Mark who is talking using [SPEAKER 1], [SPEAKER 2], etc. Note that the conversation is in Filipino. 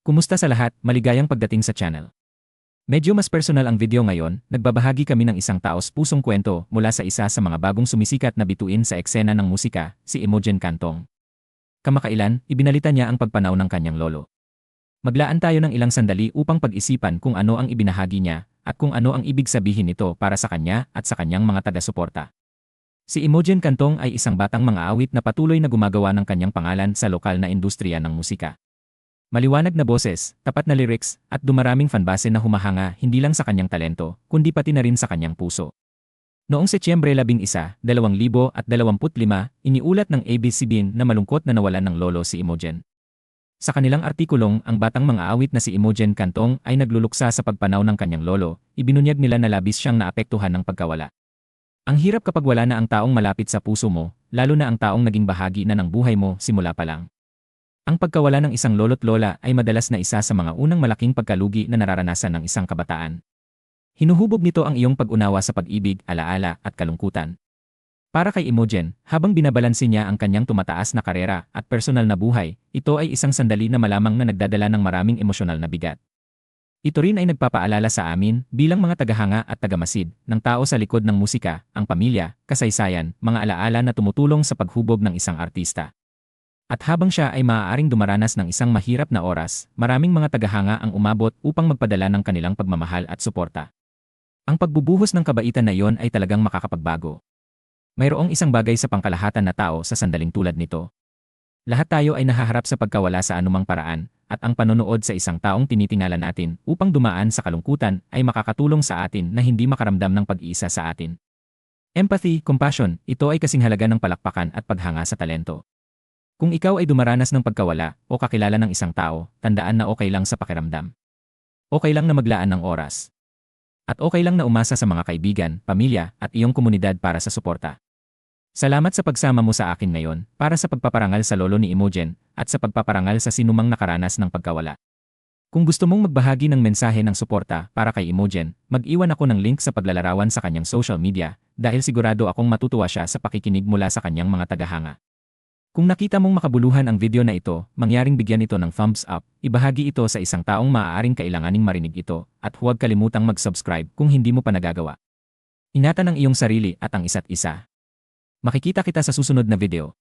[SPEAKER 1] Kumusta sa lahat, maligayang pagdating sa channel. Medyo mas personal ang video ngayon, nagbabahagi kami ng isang taos pusong kwento mula sa isa sa mga bagong sumisikat na bituin sa eksena ng musika, si Imogen Cantong. Kamakailan, ibinalita niya ang pagpanaw ng kanyang lolo. Maglaan tayo ng ilang sandali upang pag-isipan kung ano ang ibinahagi niya at kung ano ang ibig sabihin nito para sa kanya at sa kanyang mga taga-suporta. Si Imogen Cantong ay isang batang mga awit na patuloy na gumagawa ng kanyang pangalan sa lokal na industriya ng musika. Maliwanag na boses, tapat na lyrics, at dumaraming fanbase na humahanga hindi lang sa kanyang talento, kundi pati na rin sa kanyang puso. Noong Setyembre 11, 2025, iniulat ng ABCBN na malungkot na nawalan ng lolo si Imogen. Sa kanilang artikulong, ang batang mga awit na si Imogen Cantong ay nagluluksa sa pagpanaw ng kanyang lolo, ibinunyag nila na labis siyang naapektuhan ng pagkawala. Ang hirap kapag wala na ang taong malapit sa puso mo, lalo na ang taong naging bahagi na ng buhay mo simula pa lang. Ang pagkawala ng isang lolo't lola ay madalas na isa sa mga unang malaking pagkalugi na nararanasan ng isang kabataan. Hinuhubog nito ang iyong pag-unawa sa pag-ibig, alaala, at kalungkutan. Para kay Imogen, habang binabalansin niya ang kanyang tumataas na karera at personal na buhay, ito ay isang sandali na malamang na nagdadala ng maraming emosyonal na bigat. Ito rin ay nagpapaalala sa amin bilang mga tagahanga at tagamasid ng tao sa likod ng musika, ang pamilya, kasaysayan, mga alaala na tumutulong sa paghubog ng isang artista. At habang siya ay maaaring dumaranas ng isang mahirap na oras, maraming mga tagahanga ang umabot upang magpadala ng kanilang pagmamahal at suporta. Ang pagbubuhos ng kabaitan na iyon ay talagang makakapagbago. Mayroong isang bagay sa pangkalahatan na tao sa sandaling tulad nito. Lahat tayo ay nahaharap sa pagkawala sa anumang paraan, at ang panonood sa isang taong tinitingala natin upang dumaan sa kalungkutan ay makakatulong sa atin na hindi makaramdam ng pag-iisa sa atin. Empathy, compassion, ito ay kasing halaga ng palakpakan at paghanga sa talento. Kung ikaw ay dumaranas ng pagkawala o kakilala ng isang tao, tandaan na okay lang sa pakiramdam. Okay lang na maglaan ng oras. At okay lang na umasa sa mga kaibigan, pamilya, at iyong komunidad para sa suporta. Salamat sa pagsama mo sa akin ngayon para sa pagpaparangal sa lolo ni Imogen at sa pagpaparangal sa sinumang nakaranas ng pagkawala. Kung gusto mong magbahagi ng mensahe ng suporta para kay Imogen, mag-iwan ako ng link sa paglalarawan sa kanyang social media dahil sigurado akong matutuwa siya sa pakikinig mula sa kanyang mga tagahanga. Kung nakita mong makabuluhan ang video na ito, mangyaring bigyan ito ng thumbs up, ibahagi ito sa isang taong maaaring kailanganing marinig ito, at huwag kalimutang mag-subscribe kung hindi mo pa nagagawa. Ingatan ang iyong sarili at ang isa't isa. Makikita kita sa susunod na video.